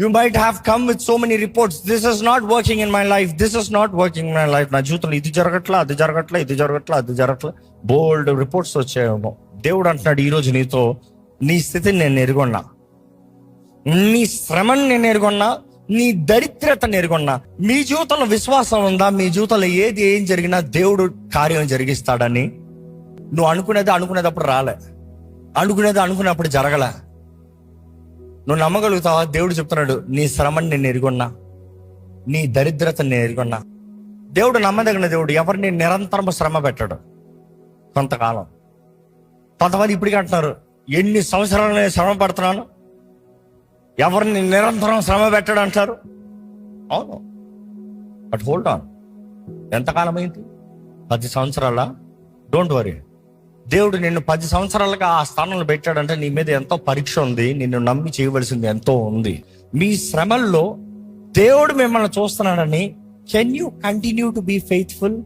You might have come with so many reports this is not working in my life this is not working my life నా జీవితంలో ఇది జరగట్లా అది జరగట్లా ఇది జరగట్లా అది జరగట్లా. బోల్డ్ reports వచ్చాయేమో. దేవుడు అంటున్నాడు ఈరోజు నీతో నీ స్థితిని నేను ఎరుగొన్నా. నీ శ్రమని నేను ఎరుగొన్నా. నీ దరిద్రత ఎరుగున్నా. మీ జీవితంలో విశ్వాసం ఉందా? మీ జీవితంలో ఏది ఏం జరిగినా దేవుడు కార్యం జరిగిస్తాడని. నువ్వు అనుకునేది అనుకునేటప్పుడు రాలే. అనుకునేది అనుకున్నప్పుడు జరగలే. నువ్వు నమ్మగలుగుతావా? దేవుడు చెప్తున్నాడు నీ శ్రమని నేను ఎరుగున్నా. నీ దరిద్రతని నేను ఎరుగున్నా. దేవుడు నమ్మదగిన దేవుడు ఎవరిని నిరంతరం శ్రమ పెట్టాడు. కొంతకాలం. కొంతమంది ఇప్పటికీ అంటున్నారు ఎన్ని సంవత్సరాలు నేను శ్రమ పడుతున్నాను? ఎవరిని నిరంతరం శ్రమ పెట్టాడు అంటారు. అవును. బట్ హోల్డ్ ఆన్ ఎంతకాలం అయింది పది సంవత్సరాల? డోంట్ వరీ దేవుడు నిన్ను పది సంవత్సరాలుగా ఆ స్థానంలో పెట్టాడంటే నీ మీద ఎంతో పరీక్ష ఉంది నిన్ను నమ్మి చేయవలసింది ఎంతో ఉంది. మీ శ్రమల్లో దేవుడు మిమ్మల్ని చూస్తున్నాడని can you continue to be faithful